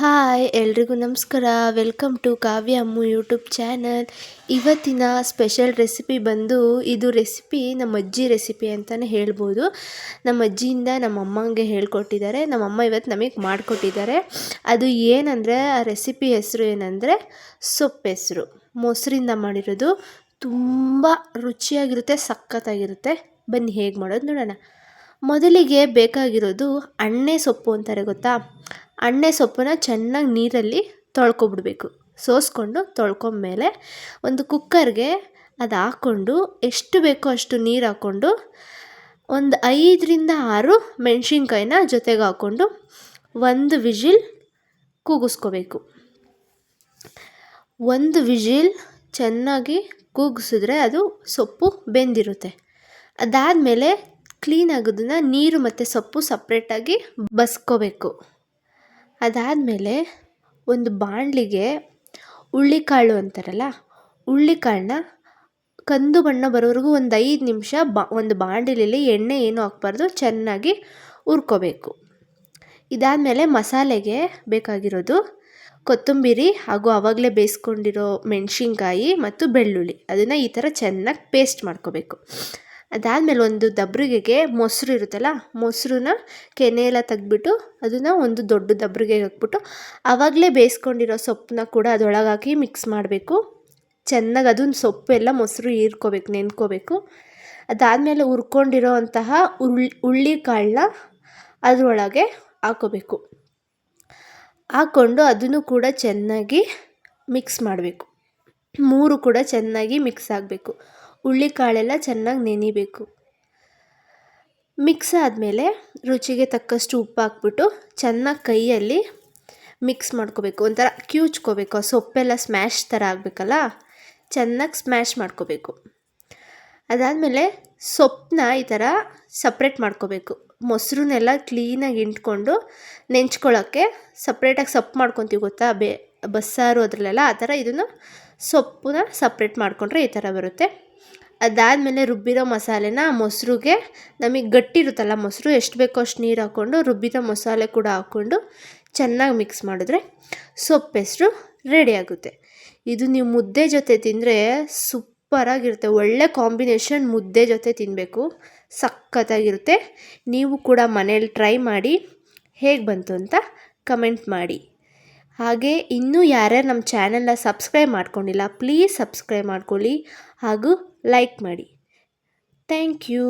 Hi, ಎಲ್ರಿಗೂ ನಮಸ್ಕಾರ. Welcome to Kavya Ammu YouTube channel. ಇವತ್ತಿನ ಸ್ಪೆಷಲ್ ರೆಸಿಪಿ ಬಂದು, ಇದು ರೆಸಿಪಿ ನಮ್ಮ ಅಜ್ಜಿ ರೆಸಿಪಿ ಅಂತಲೇ ಹೇಳ್ಬೋದು. ನಮ್ಮ ಅಜ್ಜಿಯಿಂದ ನಮ್ಮ ಅಮ್ಮಂಗೆ ಹೇಳ್ಕೊಟ್ಟಿದ್ದಾರೆ. ನಮ್ಮ ಅಮ್ಮ ಇವತ್ತು ನಮಗೆ ಮಾಡಿಕೊಟ್ಟಿದ್ದಾರೆ. ಅದು ಏನಂದರೆ, ಆ ರೆಸಿಪಿ ಹೆಸರು ಏನಂದರೆ, ಸೊಪ್ಪು ಹೆಸರು. ಮೊಸರಿಂದ ಮಾಡಿರೋದು ತುಂಬ ರುಚಿಯಾಗಿರುತ್ತೆ, ಸಖತ್ತಾಗಿರುತ್ತೆ. ಬನ್ನಿ, ಹೇಗೆ ಮಾಡೋದು ನೋಡೋಣ. ಮೊದಲಿಗೆ ಬೇಕಾಗಿರೋದು ಅಣ್ಣೆ ಸೊಪ್ಪು ಅಂತಾರೆ, ಗೊತ್ತಾ? ಅಣ್ಣೆ ಸೊಪ್ಪನ್ನ ಚೆನ್ನಾಗಿ ನೀರಲ್ಲಿ ತೊಳ್ಕೊಬಿಡ್ಬೇಕು. ಸೋಸ್ಕೊಂಡು ತೊಳ್ಕೊಂಡ್ಮೇಲೆ ಒಂದು ಕುಕ್ಕರ್ಗೆ ಅದು ಹಾಕ್ಕೊಂಡು ಎಷ್ಟು ಬೇಕೋ ಅಷ್ಟು ನೀರು ಹಾಕ್ಕೊಂಡು ಒಂದು ಐದರಿಂದ ಆರು ಮೆಣಸಿನ್ಕಾಯಿನ ಜೊತೆಗೆ ಹಾಕ್ಕೊಂಡು ಒಂದು ವಿಜಿಲ್ ಕೂಗಿಸ್ಕೋಬೇಕು. ಒಂದು ವಿಜಿಲ್ ಚೆನ್ನಾಗಿ ಕೂಗಿಸಿದ್ರೆ ಅದು ಸೊಪ್ಪು ಬೆಂದಿರುತ್ತೆ. ಅದಾದಮೇಲೆ ಕ್ಲೀನ್ ನೀರು ಮತ್ತು ಸೊಪ್ಪು ಸಪ್ರೇಟಾಗಿ ಬಸ್ಕೋಬೇಕು. ಅದಾದಮೇಲೆ ಒಂದು ಬಾಣಲಿಗೆ ಹುಳ್ಳಿಕಾಳು ಅಂತಾರಲ್ಲ, ಹುಳ್ಳಿಕಾಳನ್ನ ಕಂದು ಬಣ್ಣ ಬರೋವರೆಗೂ ಒಂದು ಐದು ನಿಮಿಷ ಬಾ, ಒಂದು ಬಾಣಲಿಯಲ್ಲಿ ಎಣ್ಣೆ ಏನೂ ಹಾಕ್ಬಾರ್ದು, ಚೆನ್ನಾಗಿ ಹುರ್ಕೋಬೇಕು. ಇದಾದಮೇಲೆ ಮಸಾಲೆಗೆ ಬೇಕಾಗಿರೋದು ಕೊತ್ತಂಬರಿ ಹಾಗೂ ಆವಾಗಲೇ ಬೇಯಿಸ್ಕೊಂಡಿರೋ ಮೆಣಸಿನ್ಕಾಯಿ ಮತ್ತು ಬೆಳ್ಳುಳ್ಳಿ. ಅದನ್ನು ಈ ಥರ ಚೆನ್ನಾಗಿ ಪೇಸ್ಟ್ ಮಾಡ್ಕೋಬೇಕು. ಅದಾದಮೇಲೆ ಒಂದು ದಬ್ರಿಗೆಗೆ ಮೊಸರು ಇರುತ್ತಲ್ಲ, ಮೊಸರನ್ನ ಕೆನೆ ಎಲ್ಲ ತೆಗ್ದ್ಬಿಟ್ಟು ಅದನ್ನು ಒಂದು ದೊಡ್ಡ ದಬ್ರಿಗೆಗೆ ಹಾಕ್ಬಿಟ್ಟು ಆವಾಗಲೇ ಬೇಯಿಸ್ಕೊಂಡಿರೋ ಸೊಪ್ಪನ್ನ ಕೂಡ ಅದರೊಳಗೆ ಹಾಕಿ ಮಿಕ್ಸ್ ಮಾಡಬೇಕು. ಚೆನ್ನಾಗಿ ಅದನ್ನ ಸೊಪ್ಪು ಎಲ್ಲ ಮೊಸರು ಹೀರ್ಕೋಬೇಕು, ನೆನ್ಕೋಬೇಕು. ಅದಾದಮೇಲೆ ಹುರ್ಕೊಂಡಿರೋ ಅಂತಹ ಉಳ್ಳಿ ಕಾಳನ್ನ ಅದರೊಳಗೆ ಹಾಕೋಬೇಕು. ಹಾಕ್ಕೊಂಡು ಅದನ್ನು ಕೂಡ ಚೆನ್ನಾಗಿ ಮಿಕ್ಸ್ ಮಾಡಬೇಕು. ಮೂರು ಕೂಡ ಚೆನ್ನಾಗಿ ಮಿಕ್ಸ್ ಆಗಬೇಕು. ಹುಳ್ಳಿಕಾಳೆಲ್ಲ ಚೆನ್ನಾಗಿ ನೆನಿಬೇಕು. ಮಿಕ್ಸ್ ಆದಮೇಲೆ ರುಚಿಗೆ ತಕ್ಕಷ್ಟು ಉಪ್ಪು ಹಾಕ್ಬಿಟ್ಟು ಚೆನ್ನಾಗಿ ಕೈಯಲ್ಲಿ ಮಿಕ್ಸ್ ಮಾಡ್ಕೋಬೇಕು. ಒಂಥರ ಕ್ಯೂಚ್ಕೋಬೇಕು. ಆ ಸೊಪ್ಪೆಲ್ಲ ಸ್ಮ್ಯಾಶ್ ಥರ ಆಗಬೇಕಲ್ಲ? ಚೆನ್ನಾಗಿ ಸ್ಮ್ಯಾಶ್ ಮಾಡ್ಕೋಬೇಕು. ಅದಾದಮೇಲೆ ಸೊಪ್ಪನ್ನ ಈ ಥರ ಸಪ್ರೇಟ್ ಮಾಡ್ಕೋಬೇಕು. ಮೊಸರನ್ನೆಲ್ಲ ಕ್ಲೀನಾಗಿ ಇಂಟ್ಕೊಂಡು ನೆಂಚ್ಕೊಳ್ಳೋಕ್ಕೆ ಸಪ್ರೇಟಾಗಿ ಸೊಪ್ಪು ಮಾಡ್ಕೊತೀವಿ ಗೊತ್ತಾ? ಬೇ, ಬಸ್ಸಾರು ಅದರಲ್ಲೆಲ್ಲ ಆ ಥರ ಇದನ್ನು ಸೊಪ್ಪನ್ನ ಸಪ್ರೇಟ್ ಮಾಡಿಕೊಂಡ್ರೆ ಈ ಥರ ಬರುತ್ತೆ. ಅದಾದಮೇಲೆ ರುಬ್ಬಿರೋ ಮಸಾಲೆನ ಮೊಸರಿಗೆ ನಮಗೆ ಗಟ್ಟಿ ಇರುತ್ತಲ್ಲ ಮೊಸರು, ಎಷ್ಟು ಬೇಕೋ ಅಷ್ಟು ನೀರು ಹಾಕ್ಕೊಂಡು ರುಬ್ಬಿರೋ ಮಸಾಲೆ ಕೂಡ ಹಾಕ್ಕೊಂಡು ಚೆನ್ನಾಗಿ ಮಿಕ್ಸ್ ಮಾಡಿದ್ರೆ ಸೊಪ್ಪು ಹೆಸರು ರೆಡಿ ಆಗುತ್ತೆ. ಇದು ನೀವು ಮುದ್ದೆ ಜೊತೆ ತಿಂದರೆ ಸೂಪರಾಗಿರುತ್ತೆ. ಒಳ್ಳೆ ಕಾಂಬಿನೇಷನ್ ಮುದ್ದೆ ಜೊತೆ ತಿನ್ನಬೇಕು ಸಖತ್ತಾಗಿರುತ್ತೆ. ನೀವು ಕೂಡ ಮನೇಲಿ ಟ್ರೈ ಮಾಡಿ ಹೇಗೆ ಬಂತು ಅಂತ ಕಮೆಂಟ್ ಮಾಡಿ. ಹಾಗೆ ಇನ್ನೂ ಯಾರ್ಯಾರು ನಮ್ಮ ಚಾನೆಲ್ನ ಸಬ್ಸ್ಕ್ರೈಬ್ ಮಾಡ್ಕೊಂಡಿಲ್ಲ, ಪ್ಲೀಸ್ ಸಬ್ಸ್ಕ್ರೈಬ್ ಮಾಡ್ಕೊಳ್ಳಿ. ಹಾಗೂ ಲೈಕ್ ಮಾಡಿ ಥ್ಯಾಂಕ್ ಯು